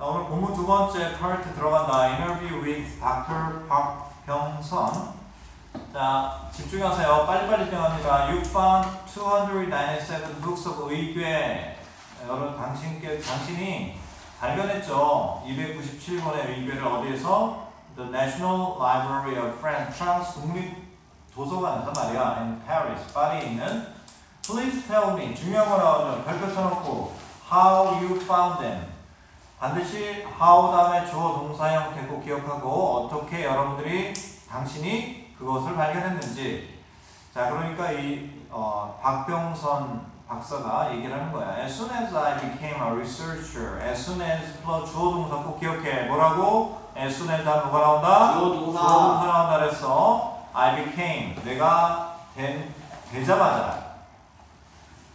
자, 오늘 본문 두 번째 파트 들어간다. Interview with Dr. 박병선. 자, 집중하세요. 빨리빨리. You found 297 books of 의궤. 자, 여러분, 당신께, 당신이 발견했죠. 297권의 의궤를 어디에서? The National Library of France, 프랑스 국립 도서관에서 말이야. In Paris, 파리에 있는. Please tell me. 중요한 거 나오죠. 별표 쳐놓고. How you found them. 반드시 how 다음에 주어 동사형 대고 기억하고 어떻게 여러분들이 당신이 그것을 발견했는지. 자 그러니까 이 어, 박병선 박사가 얘기를 하는 거야. As soon as I became a researcher As soon as 플러스 주어 동사 꼭 기억해. 뭐라고? As soon as 다음 뭐가 나온다? 주어 주어 동사. 동사 나온다 그랬어. I became. 내가 된, 되자마자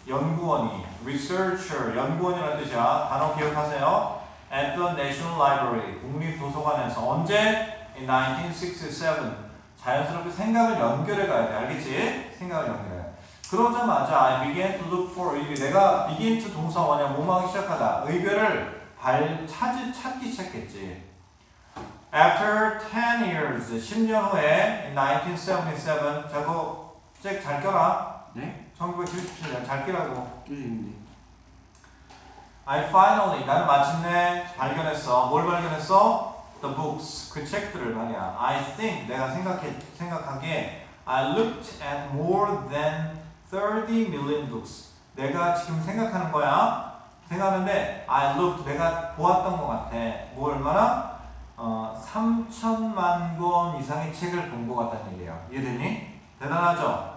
연구원이 researcher 연구원이라는 뜻이야. 단어 기억하세요 at the National Library 국립도서관에서 언제? in 1967 자연스럽게 생각을 연결해 가야 돼 알겠지? 생각을 연결해 그러자마자 I began to look for 의궤 내가 begin to 동사 원형 모망하기 시작하다 의궤를 발 찾, 찾기 시작했지 After 10 years 10년 후에 in 1977 저거 잭잘 껴라 네? 1977년 잘 끼라고 선생님인데. I finally 나는 마침내 발견했어. 뭘 발견했어? The books 그 책들을 말이야. I think 내가 생각해 생각하기에 I looked at more than 30 million books. 내가 지금 생각하는 거야. 생각하는데 I looked 내가 보았던 것 같아. 뭐 얼마나? 어 3천만 권 이상의 책을 본 것 같다는 얘기예요. 이해되니? 대단하죠?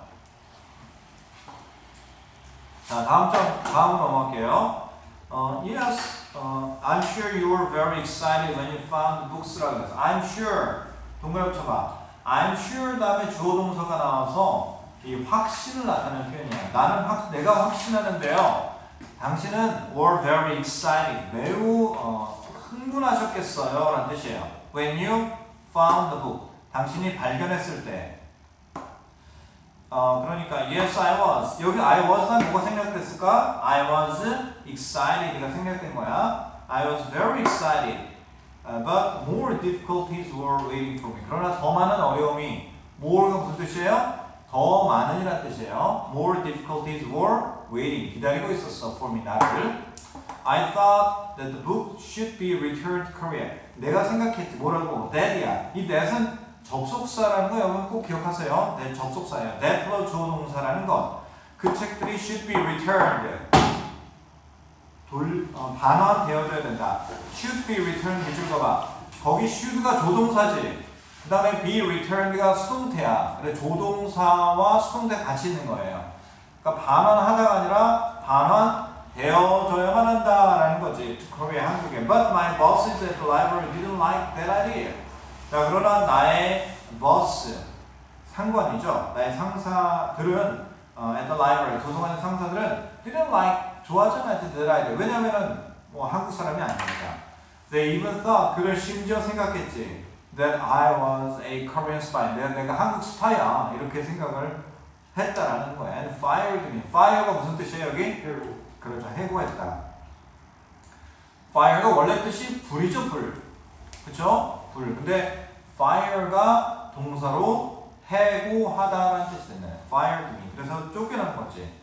자 다음 점 다음으로 넘어갈게요. 어, yes, 어, I'm sure you were very excited when you found the books라고 해서 I'm sure 동그라미 쳐봐. I'm sure 다음에 주어 동사가 나와서 이 확신을 나타내는 표현이야. 나는 확, 내가 확신하는데요. 당신은 were very excited, 매우 어, 흥분하셨겠어요 라는 뜻이에요. When you found the book, 당신이 발견했을 때 어 그러니까 yes I was 여기 I was는 뭐가 생략됐을까? I was excited가 생략된 거야. I was very excited, uh, but more difficulties were waiting for me. 그러나 더 많은 어려움이 more가 무슨 뜻이에요? 더 많은이란 뜻이에요. More difficulties were waiting 기다리고 있었어 for me 나를. I thought that the book should be returned to Korea. 내가 생각했지 뭐라고? That이야. 이 that은 접속사라는 거 여러분 꼭 기억하세요. 네, 접속사예요. 플러스 주어 동사라는 것. 그 책들이 should be returned. 돌, 어, 반환되어져야 된다. should be returned 해줄 거 봐. 거기 should가 조동사지. 그 다음에 be returned가 수동태야. 그래 조동사와 수동태 같이 있는 거예요. 그러니까 반환하다가 아니라 반환되어져야만 한다라는 거지. 거기에 한국에. But my bosses at the library didn't like that idea. 자 그러나 나의 boss 상관이죠. 나의 상사들은 어, at the library 도서관의 상사들은 didn't like 좋아하지 않았지 that idea. 왜냐면은 뭐 한국 사람이 아니니까. They even thought 그를 심지어 생각했지 that I was a Korean spy. 내가 내가 한국 스파이야 이렇게 생각을 했다라는 거야. And fired me. fire가 무슨 뜻이에요 여기? 그렇죠. 해고했다. fire가 원래 뜻이 불이죠 불. 그렇죠? 불. 근데 fire가 동사로 해고하다라는 뜻이 되네. fired me. 그래서 쫓겨난 거지.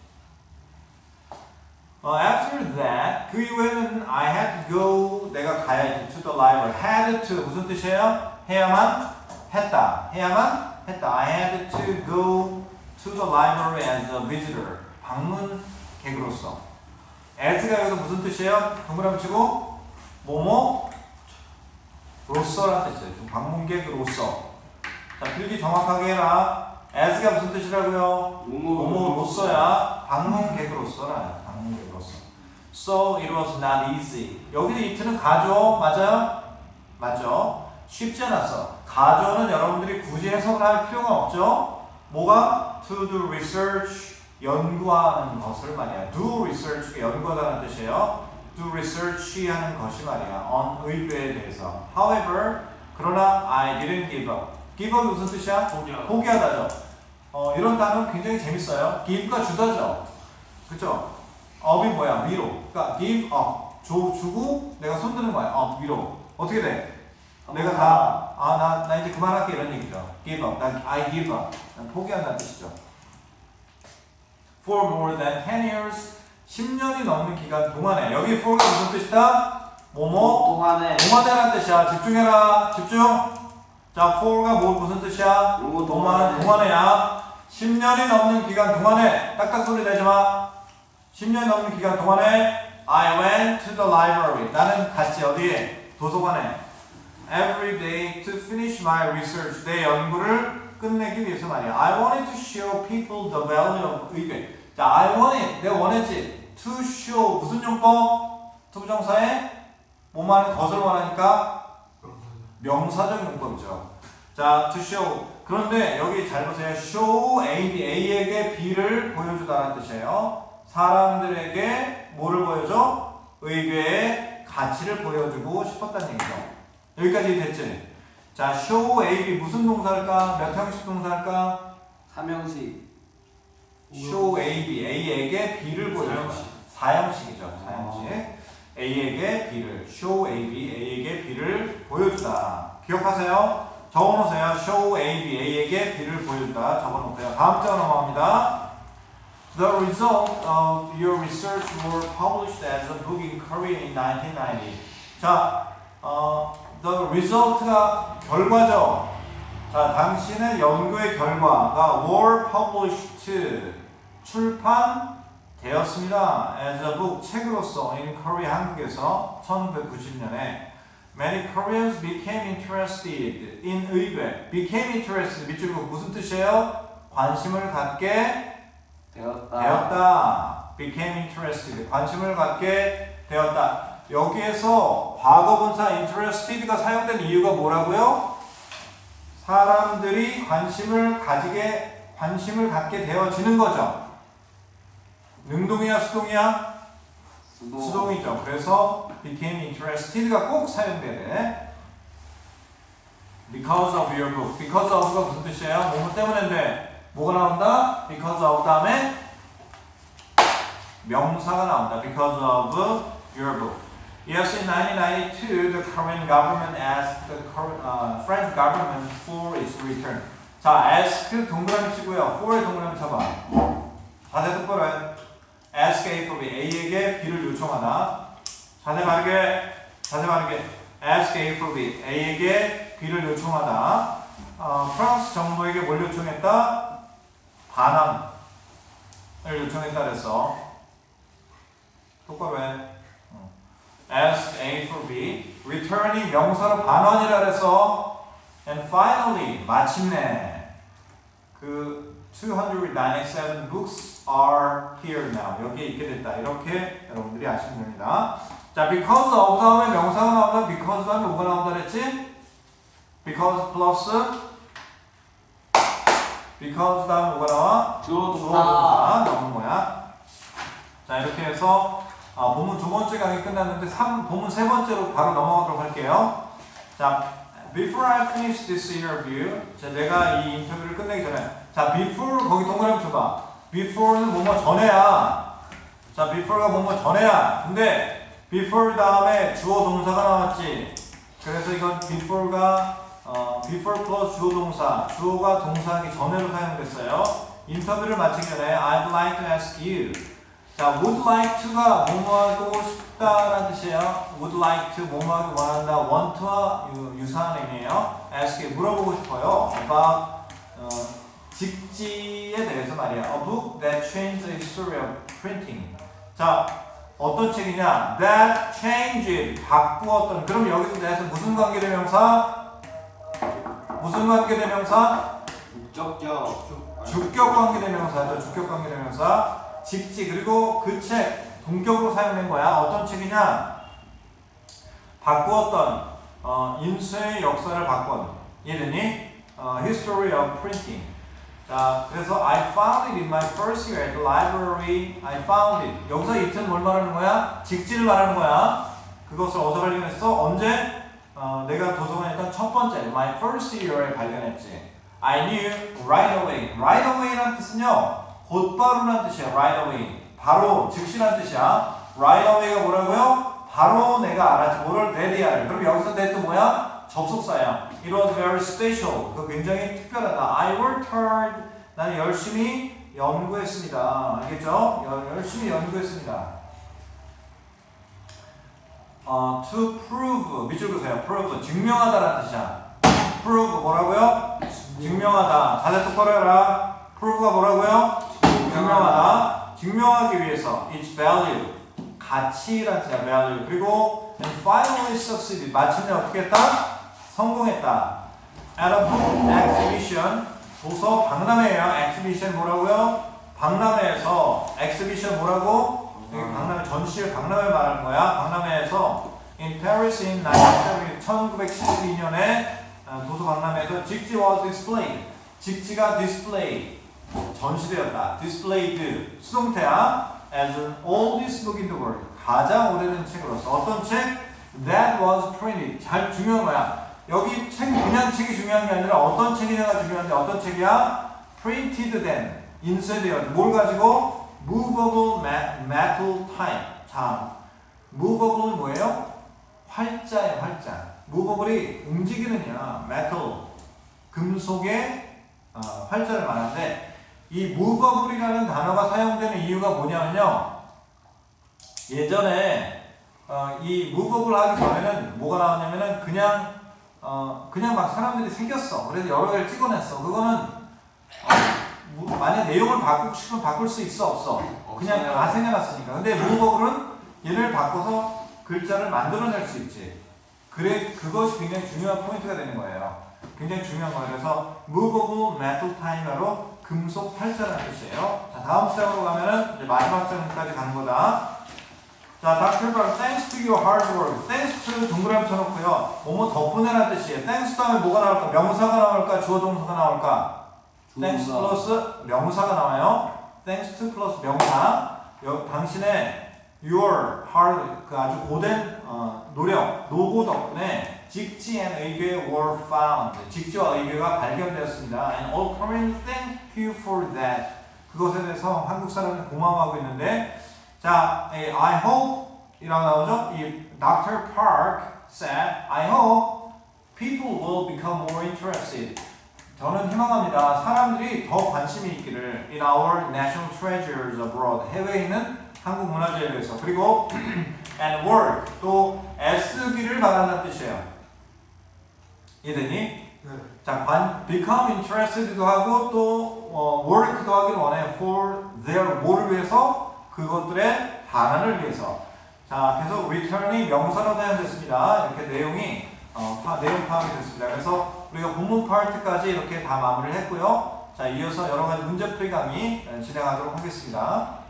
어, after that 그 이후에는 I had to go 내가 가야지 to the library. had to 무슨 뜻이에요? 해야만 했다. 해야만 했다. I had to go to the library as a visitor. 방문 객으로서. as가 여기서 무슨 뜻이에요? 동그라미 치고 뭐뭐 로서라는 뜻이에요. 좀 방문객으로서. 자, 필기 정확하게 해라. as가 무슨 뜻이라고요? 뭐뭐로서야 방문객으로서라. 방문객으로서. So it was not easy. 여기서 it는 가죠? 맞아요? 맞죠? 쉽지 않았어. 가죠는 여러분들이 굳이 해석을 할 필요가 없죠? 뭐가? To do research, 연구하는 것을 말이야. Do research, 연구하다는 뜻이에요. Do research 하는 것이 말이야. on 의궤에 대해서. However, 그러나 I didn't give up. give up이 무슨 뜻이야? 포기하다. 포기하다죠. 어, 이런 단어는 굉장히 재밌어요. give가 주다죠. 그쵸? up이 뭐야? 위로. 그러니까 give up. 줘 주고 내가 손 드는 거야. 어 위로. 어떻게 돼? 내가 다, 아, 나, 나 이제 그만할게 이런 얘기죠. give up. 난 I give up. 난 포기한다는 뜻이죠. For more than 10 years. 10년이 넘는 기간 동안에. 여기 for가 무슨 뜻이다? 뭐뭐? 동안에 동안에라는 뜻이야. 집중해라. 집중. 자, for가 뭐, 무슨 뜻이야? 요거 동안, 동안에. 동안에야. 10년이 넘는 기간 동안에. 딱딱 소리 내지 마. 10년이 넘는 기간 동안에 I went to the library. 나는 갔지 어디에? 도서관에. Every day to finish my research. 내 연구를 끝내기 위해서 말이야. I wanted to show people the value of 의견. 자, I wanted. 내가 원했지. To show. 무슨 용법? 투부정사에 뭐만 것을 원하니까 명사적 용법이죠. 자, to show. 그런데 여기 잘 보세요. show A, A에게 B를 보여주다라는 뜻이에요. 사람들에게 뭐를 보여줘? 의궤의 가치를 보여주고 싶었다는 얘기죠. 여기까지 됐지? 자, show A, B 무슨 동사일까? 몇 형식 동사일까? 삼형식 show A, B, A에게 B를 보여주다. 사형식이죠. 사형식. A에게 B를 show A, B, A에게 B를 보여주다. 기억하세요? 적어놓으세요. show A, B, A에게 B를 보여주다. 적어놓으세요. 다음 장 넘어갑니다. The result of your research were published as a book in Korea in 1990. 자, 어, the result가 결과죠. 자, 당신의 연구의 결과가 were published 출판되었습니다. as a book 책으로서 in Korea 한국에서 1990년에 many Koreans became interested in 의궤. became interested 밑줄 그 무슨 뜻이에요? 관심을 갖게 되었다 되었다. became interested. 관심을 갖게 되었다. 여기에서 과거 분사 interested가 사용된 이유가 뭐라고요? 사람들이 관심을 가지게 관심을 갖게 되어지는 거죠. 능동이야 수동이야? 수동 수동이죠. 그래서 became interested가 꼭 돼. Because of your book. Because of가 무슨 뜻이에요? 뭐뭐 때문인데 뭐가 나온다? Because of 다음에 명사가 나온다. Because of your book. Yes, in 1992, the Korean government asked the Kor- uh, French government for its return. 자, ask 동그라미 치고요. for의 동그라미 쳐봐. 자세 똑바로 해. ask A for B. A에게 B를 요청하다. 자세 바르게, 자세 바르게. ask A for B. A에게 B를 요청하다. 어, 프랑스 정부에게 뭘 요청했다? 반환을 요청했다 그래서 똑바로 해. 어. ask A for B. return이 명사로 반환이라 그래서 and finally 마침내 그 297 books are here now. 여기에 있게 됐다. 이렇게 여러분들이 아시면 됩니다. 자, because of 다음에 명사가 나온다. because 다음에 뭐가 나온다 그랬지? because 플러스 because 다음에 뭐가 나와? 주어 동사 나오는 거야. 자, 이렇게 해서 아, 본문 두 번째 강의 끝났는데 3, 본문 세 번째로 바로 넘어가도록 할게요. 자, before I finish this interview, 자, 내가 이 인터뷰를 끝내기 전에, 자, before 거기 동그라미 쳐봐. before는 뭐뭐 전에야. 자, before가 뭐뭐 전에야. 근데 before 다음에 주어 동사가 나왔지. 그래서 이건 before가 어, before plus 주어 동사, 주어가 동사하기 전에로 사용됐어요. 인터뷰를 마치기 전에 I'd like to ask you. 자, would like to가 뭐뭐 하고 싶다라는 뜻이에요. would like to 뭐뭐 하기 원한다. want와 유, 유사한 의미예요. ask 물어보고 싶어요. about 어, 직지에 대해서 말이야. A book that changed the history of printing. 자, 어떤 책이냐? That changed 바꾸었던. 그럼 여기서 대해서 무슨 관계대명사? 무슨 관계대명사? 주격 관계대명사죠. 주격 관계대명사. 직지 그리고 그 책 동격으로 사용된 거야. 어떤 책이냐? 바꾸었던 어, 인쇄의 역사를 바꾼 이름이 어, History of Printing. 자, 그래서 I found it in my first year at the library. I found it. 여기서 it은 뭘 말하는 거야? 직지를 말하는 거야. 그것을 어디서 발견했어? 언제? 어, 내가 도서관에 있던 첫 번째 my first year에 발견했지. I knew right away. right away라는 뜻은요. 곧바로라는 뜻이야. right away. 바로 즉시라는 뜻이야. right away가 뭐라고요? 바로 내가 알았지. 뭐를 ready할. 그럼 여기서 that 뭐야? 접속사야. It was very special. 그 굉장히 특별하다. I worked. 나는 열심히 연구했습니다. 알겠죠? 열- 열심히 연구했습니다. 어, to prove 밑줄 그세요. prove 증명하다라는 뜻이야. prove 뭐라고요? 증명하다. 자세 똑바로 해라. prove가 뭐라고요? 증명하다. 증명하기 위해서 its value 가치라는 뜻이야. value 그리고 and finally succeeded 마침내 어떻게 했다? 성공했다. at a book exhibition 도서 박람회예요. exhibition 뭐라고요? 박람회에서 exhibition 뭐라고? 여기 박람회 전시회 박람회 말하는 거야. 박람회에서 in Paris in 1972년에 도서 박람회에서 직지 was displayed. 직지가 display 전시되었다. displayed 수동태야. as an oldest book in the world 가장 오래된 책으로서 어떤 책? that was printed 잘 중요한 거야. 여기 책 그냥 책이 중요한 게 아니라 어떤 책이냐가 중요한데 어떤 책이야? printed then 인쇄되었 뭘 가지고 movable metal type 자 movable은 뭐예요? 활자예요 활자 movable이 움직이느냐 metal 금속의 어, 활자를 말하는데 이 movable이라는 단어가 사용되는 이유가 뭐냐면요. 예전에 어, 이 movable 하기 전에는 뭐가 나왔냐면은 그냥 어, 그냥 막 사람들이 생겼어. 그래서 여러 개를 찍어냈어. 그거는 어, 뭐, 만약 내용을 바꾸고 싶으면 바꿀 수 있어 없어. 그냥. 다 생겨났으니까. 근데 movable은 얘를 바꿔서 글자를 만들어낼 수 있지. 그래 그것이 굉장히 중요한 포인트가 되는 거예요. 굉장히 중요한 거예요. 그래서 movable metal timer로 금속 활자라는 뜻이에요 자 다음 장으로 가면은 이제 마지막 장까지 가는 거다 자, Dr. Brown, thanks to your hard work. thanks to 동그라미 쳐놓고요. 뭐뭐 덕분에라는 뜻이에요. thanks 다음에 뭐가 나올까? 명사가 나올까? 주어 동사가 나올까? thanks. 플러스 명사가 나와요. thanks to 플러스 명사. 여, 당신의 your hard 그 아주 고된 어, 노력, 노고 덕분에 직지 and 의궤 were found. 직지와 의궤가 발견되었습니다. And all Koreans thank you for that. 그것에 대해서 한국 사람은 고마워하고 있는데 자, 이 I hope 이라고 나오죠? 이 Dr. Park said, I hope people will become more interested. 저는 희망합니다. 사람들이 더 관심이 있기를 in our national treasures abroad. 해외에 있는 한국 문화재에 대해서. 그리고 and work 또 애쓰기를 바라는 뜻이에요. 이해되니? 자, 관, become interessed도 하고 또 어, work도 하기를 원해요. for their 뭐를 위해서 그것들의 반환을 위해서. 자, 그래서 return이 명사로 사용됐습니다. 이렇게 내용이 어, 파, 내용 파악이 됐습니다. 그래서 우리가 본문 파트까지 이렇게 다 마무리를 했고요. 자, 이어서 여러 가지 문제 풀이 강의 어, 진행하도록 하겠습니다.